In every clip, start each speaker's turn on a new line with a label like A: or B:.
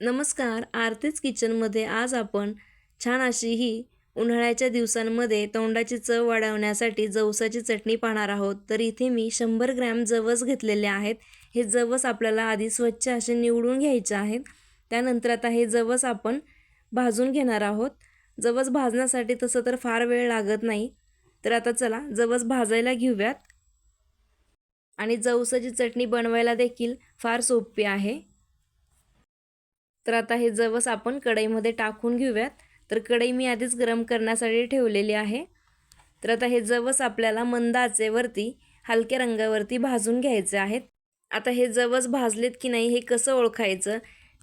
A: नमस्कार आरतीच किचनमध्ये आज आपण छान अशी ही उन्हाळ्याच्या दिवसांमध्ये तोंडाची चव वाढवण्यासाठी जवसाची चटणी पाहणार आहोत. तर इथे मी शंभर ग्रॅम जवस घेतलेले आहेत. हे जवस आपल्याला आधी स्वच्छ असे निवडून घ्यायचे आहेत. त्यानंतर आता हे जवस आपण भाजून घेणार आहोत. जवस भाजण्यासाठी तसं तर फार वेळ लागत नाही. तर आता चला जवस भाजायला घेऊयात. आणि जवसाची चटणी बनवायला देखील फार सोपी आहे. तर आता हे जवस आपण कढईमध्ये टाकून घेऊयात. तर कढई मी आधीच गरम करण्यासाठी ठेवलेली आहे. तर आता हे जवस आपल्याला मंद आचेवरती हलक्या रंगावरती भाजून घ्यायचे आहेत. आता हे जवस भाजलेत की नाही हे कसं ओळखायचं?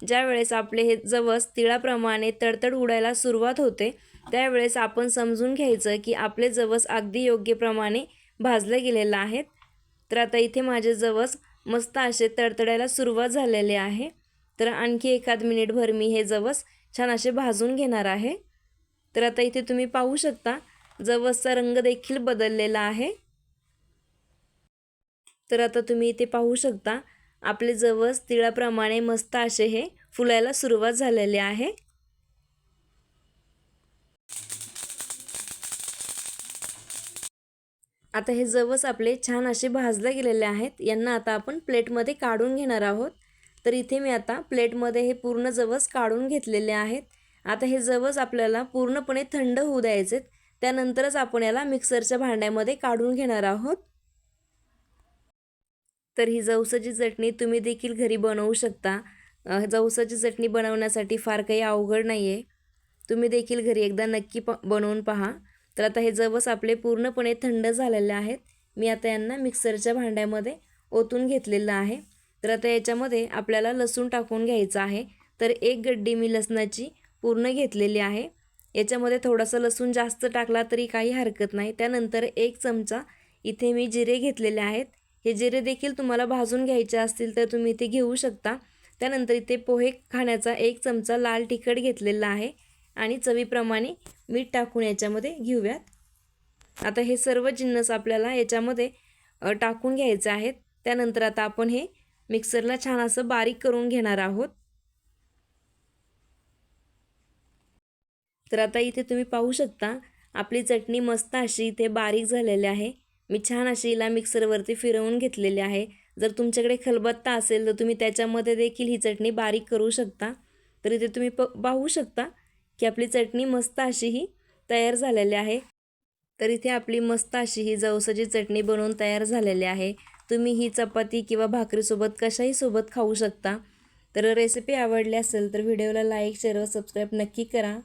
A: ज्यावेळेस आपले हे जवस तिळाप्रमाणे तडतड उडायला सुरुवात होते त्यावेळेस आपण समजून घ्यायचं की आपले जवस अगदी योग्य प्रमाणे भाजले गेलेलं आहेत. तर आता इथे माझे जवस मस्त असे तडतडायला सुरुवात झालेली आहे. तर आणखी एखाद मिनिटभर मी हे जवस छान असे भाजून घेणार आहे. तर आता इथे तुम्ही पाहू शकता जवसचा रंग देखील बदललेला आहे. तर आता तुम्ही इथे पाहू शकता आपले जवस तिळाप्रमाणे मस्त असे हे फुलायला सुरुवात झालेली आहे. आता हे जवस आपले छान असे भाजले गेलेले आहेत यांना आता आपण प्लेटमध्ये काढून घेणार आहोत. तर इथे मी आता प्लेटमध्ये हे पूर्ण जवस काढून घेतलेले आहेत. आता हे जवस आपल्याला पूर्णपणे थंड होऊ द्यायचे त्यानंतरच आपण याला मिक्सरच्या भांड्यामध्ये काढून घेणार आहोत. तर ही जवसाची चटणी तुम्ही देखील घरी बनवू शकता. जवसाची चटणी बनवण्यासाठी फार काही अवघड नाही आहे तुम्ही देखील घरी एकदा नक्की प बनवून पहा. तर आता हे जवस आपले पूर्णपणे थंड झालेले आहेत. मी आता यांना मिक्सरच्या भांड्यामध्ये ओतून घेतलेलं आहे. तर आता याच्यामध्ये आपल्याला लसूण टाकून घ्यायचं आहे. तर एक गड्डी मी लसणाची पूर्ण घेतलेली आहे. याच्यामध्ये थोडासा लसूण जास्त टाकला तरी काही हरकत नाही. त्यानंतर एक चमचा इथे मी जिरे घेतलेले आहेत. हे जिरे देखील तुम्हाला भाजून घ्यायचे असतील तर तुम्ही इथे घेऊ शकता. त्यानंतर इथे पोहे खाण्याचा एक चमचा लाल तिखट घेतलेला आहे. आणि चवीप्रमाणे मीठ टाकून याच्यामध्ये घेऊयात. आता हे सर्व जिन्नस आपल्याला याच्यामध्ये टाकून घ्यायचे आहेत. त्यानंतर आता आपण हे मिक्सरला छान असं बारीक करून घेणार आहोत. तर आता इथे तुम्ही पाहू शकता आपली चटणी मस्त अशी इथे बारीक झालेली आहे. मी छान अशी हिला मिक्सरवरती फिरवून घेतलेली आहे. जर तुमच्याकडे खलबत्ता असेल तर तुम्ही त्याच्यामध्ये देखील ही चटणी बारीक करू शकता. तर इथे तुम्ही प पाहू शकता की आपली चटणी मस्त अशी ही तयार झालेली आहे. तर इथे आपली मस्त अशी ही जवसाची चटणी बनवून तयार झालेली आहे. तुम्ही ही चपाती किंवा भाकरीसोबत कशाही सोबत खाऊ शकता. तर रेसिपी आवडली असेल तर व्हिडिओला लाईक शेअर व सबस्क्राईब नक्की करा.